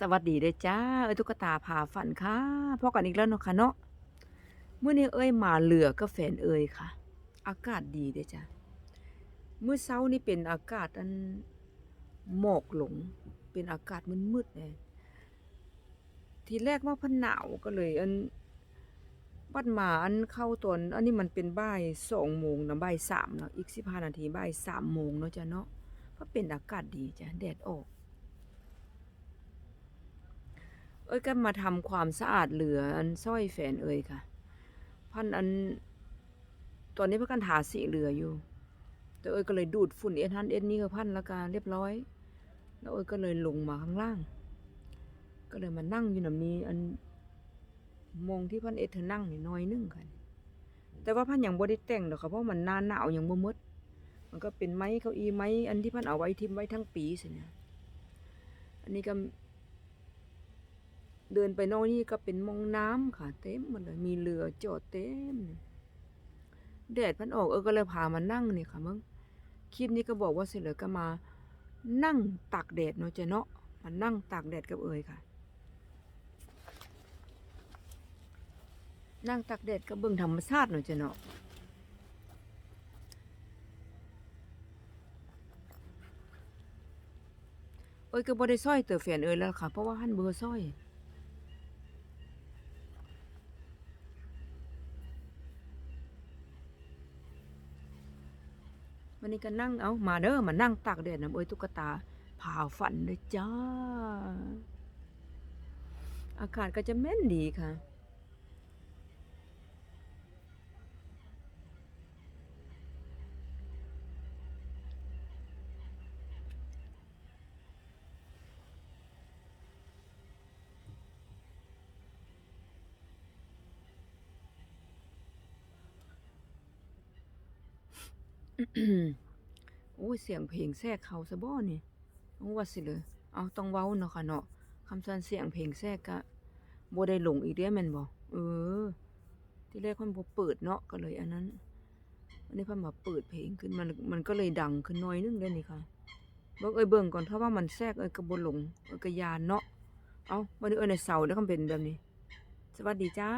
สวัสดีเด้จ้า เอ้ยตุ๊กตาพาฝันค่ะพอกันอีกแล้วเนาะค่ะเนาะเมื่อนี้เอ้ยมาเหลือกับแฟนเอ้ยค่ะ อากาศดีเด้จ้าเมื่อเช้านี่เป็นอากาศอันหมอกหลง เป็นอากาศมืดๆเลยทีแรกว่าพันหนาวก็เลย อันบัดมาอันเข้าตอนอันนี้มันเป็นบ่ายสองโมงนะบ่ายสามเนาะอีกสิบห้านาทีบ่ายสามโมงเนาะจ้ะเนาะเพราะเป็นอากาศดีจ้ะแดดออก เอ้ยก็มาทำความสะอาดเหลืออันสร้อยแฟนเอ้ยค่ะ พันอันตอนนี้พื่อกันทาสีเหลืออยู่ แต่เอ้ยก็เลยดูดฝุ่นเอ็นฮันเอ็นนี่ก็พันและกันเรียบร้อย แล้วเอ้ยก็เลยลงมาข้างล่าง ก็เลยมานั่งอยู่นำนี้อันมองที่พันเอ็ดเธอนั่งนี่น้อยนึงค่ะแต่ว่าพันอยังบ่ได้แต่งดอกค่ะเพราะมันหนาหนาวอยังบ่มด มันก็เป็นไม้เก้าอี้ไม้อันที่พันเอาไว้ทิมไว้ทั้งปีสิเนี่ยอันนี้ก็ เดินไปนอกนี่ก็เป็นมองน้ำค่ะ เต็มหมดเลยมีเรือจอดเต็มแดดพันออกเออก็เลยพามานั่งนี่ค่ะมึงคลิปนี้ก็บอกว่าเสร็จแล้วก็มา นั่งตากแดดเนาะเจ้าเนาะมานั่งตากแดดกับเอยค่ะ นั่งตากแดดกับเบิ่งธรรมชาติเนาะเจ้าเนาะเอ้ยก็บ่ได้ซ้อยเตอแฟนเอ้ยแล้วค่ะ เพราะว่าหันเบอร์ซ้อย วันนี้ก็นั่งเอามาเด้อมานั่งตากแดดน้ำเอ้ยตุ๊กตาผ่าฝันเลยจ้า อากาศก็จะแม่นดีค่ะ โอ้ยเสียงเพลงแทรกเขาซะบ่นี่ต้องว่าสิเลยเอาต้องเว้าเนาะค่ะเนาะคำสั่นเสียงเพลงแทรกก็บ่ได้หลงอีกเด้แม่นบ่เออ ที่แรกมันบ่เปิดเนาะก็เลยอันนั้นอันนี้เพิ่นมาเปิดเพลงขึ้นมันมันก็เลยดังขึ้นหน่อยนึงได้นี่ค่ะเบิ่งเอ้ยเบิ่งก่อนถ้าว่ามันแทรกเอ้ยก็บ่หลงเอ้ยก็ยานเนาะ เอาวันนี้เอ้ยในเสาแล้วก็เป็นแบบนี้ สวัสดีจ้า